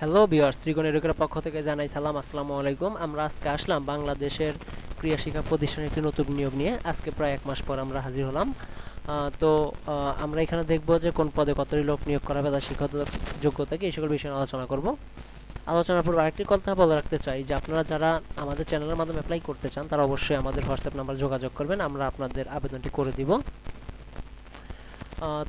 Hello বিয়ার্স ত্রিকোণ এডুকের পক্ষ থেকে জানাই সালাম, আসসালামু আলাইকুম। আমরা আজকে আসলাম বাংলাদেশের ক্রিয়া শিক্ষা প্রতিষ্ঠানে একটি নতুন নিয়োগ নিয়ে। আজকে প্রায় এক মাস পর আমরা হাজির হলাম। তো আমরা এখানে দেখব যে কোন পদে কতটি লোক নিয়োগ করা হবে তার শিক্ষাগত যোগ্যতা কি, এই সকল বিষয়ে আলোচনা করব। আলোচনার পর আরেকটি কথা বলে রাখতে চাই যে আপনারা যারা আমাদের চ্যানেলের মাধ্যমে অ্যাপ্লাই করতে চান, তারা অবশ্যই আমাদের হোয়াটসঅ্যাপ নাম্বার যোগাযোগ করবেন। আমরা আপনাদের আবেদনটি করে দিব।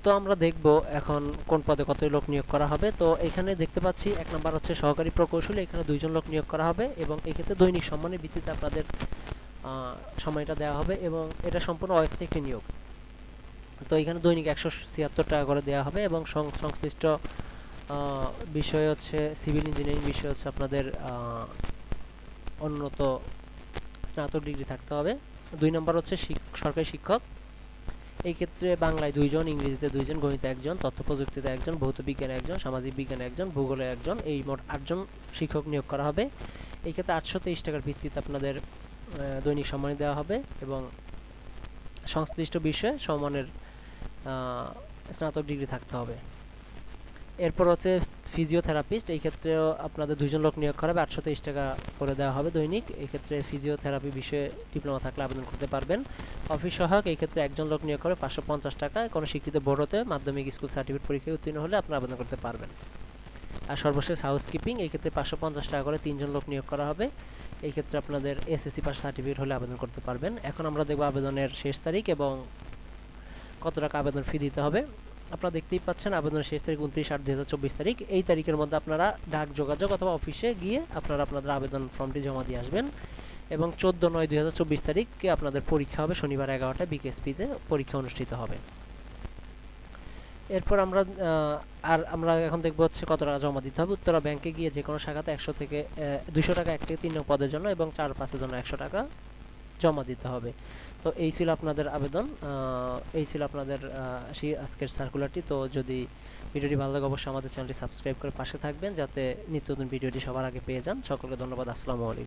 তো আমরা দেখব এখন কোন পদে কত লোক নিয়োগ করা হবে। তো এখানে দেখতে পাচ্ছি এক নম্বর হচ্ছে সহকারী প্রকৌশলী, এখানে দুইজন লোক নিয়োগ করা হবে এবং এক্ষেত্রে দৈনিক সম্মানের ভিত্তিতে আপনাদের সময়টা দেওয়া হবে এবং এটা সম্পূর্ণ অস্থায়ী একটি নিয়োগ। তো এখানে দৈনিক একশো ছিয়াত্তর টাকা করে দেওয়া হবে এবং সংশ্লিষ্ট বিষয় হচ্ছে সিভিল ইঞ্জিনিয়ারিং বিষয় হচ্ছে আপনাদের উন্নত স্নাতক ডিগ্রি থাকতে হবে। দুই নম্বর হচ্ছে সরকারি শিক্ষক। এই ক্ষেত্রে বাংলায় দুইজন, ইংরেজিতে দুইজন, গণিতে একজন তথ্য প্রযুক্তিতে একজন ভৌত বিজ্ঞানে একজন সামাজিক বিজ্ঞানে একজন, ভূগোলে একজন, এই মোট আটজন শিক্ষক নিয়োগ করা হবে। এই ক্ষেত্রে আটশো তেইশ টাকার ভিত্তিতে আপনাদের দৈনিক সম্মানী দেওয়া হবে এবং সংশ্লিষ্ট বিষয়ে সম্মানের স্নাতক ডিগ্রি থাকতে হবে। এরপর হচ্ছে ফিজিওথেরাপিস্ট এই ক্ষেত্রেও আপনাদের দুইজন লোক নিয়োগ করা হবে আটশো তেইশ টাকা করে দেওয়া হবে দৈনিক। এই ক্ষেত্রে ফিজিওথেরাপি বিষয়ে ডিপ্লোমা থাকলে আবেদন করতে পারবেন। অফিস সহায়ক, এই ক্ষেত্রে একজন লোক নিয়োগ করে পাঁচশো পঞ্চাশ টাকা। কোনো স্বীকৃত বোর্ডতে মাধ্যমিক স্কুল সার্টিফিকেট পরীক্ষায় উত্তীর্ণ হলে আপনারা আবেদন করতে পারবেন। আর সর্বশেষ হাউসকিপিং এই ক্ষেত্রে পাঁচশো পঞ্চাশ টাকা করে তিনজন লোক নিয়োগ করা হবে। এই ক্ষেত্রে আপনাদের এসএসসি পাস সার্টিফিকেট হলে আবেদন করতে পারবেন। এখন আমরা দেখব আবেদনের শেষ তারিখ এবং কত টাকা আবেদন ফি দিতে হবে। আপনারা দেখতেই পাচ্ছেন আবেদনের শেষ তারিখ উনত্রিশ আট দুই তারিখ। এই তারিখের মধ্যে আপনারা ডাক যোগাযোগ অথবা অফিসে গিয়ে আপনারা আপনাদের আবেদন ফর্মটি জমা দিয়ে আসবেন এবং চোদ্দ নয় দুই হাজার চব্বিশ তারিখে আপনাদের পরীক্ষা হবে শনিবার এগারোটায় বিকেএসপিতে পরীক্ষা অনুষ্ঠিত হবে। এরপর আমরা আর আমরা এখন দেখব হচ্ছে কত টাকা জমা দিতে হবে। উত্তরা ব্যাংকে গিয়ে যে কোনো শাখাতে একশো থেকে দুশো টাকা এক থেকে তিন নং পদের জন্য এবং চার পাঁচের জন্য একশো টাকা জমা দিতে হবে। তো এই ছিল আপনাদের আবেদন। এই ছিল আপনাদের সেই আজকের সার্কুলারটি তো যদি ভিডিওটি ভালো লাগে, অবশ্যই আমাদের চ্যানেলটি সাবস্ক্রাইব করে পাশে থাকবেন, যাতে নিত্য নতুন ভিডিওটি সবার আগে পেয়ে যান। সকলকে ধন্যবাদ। আসসালামু আলাইকুম।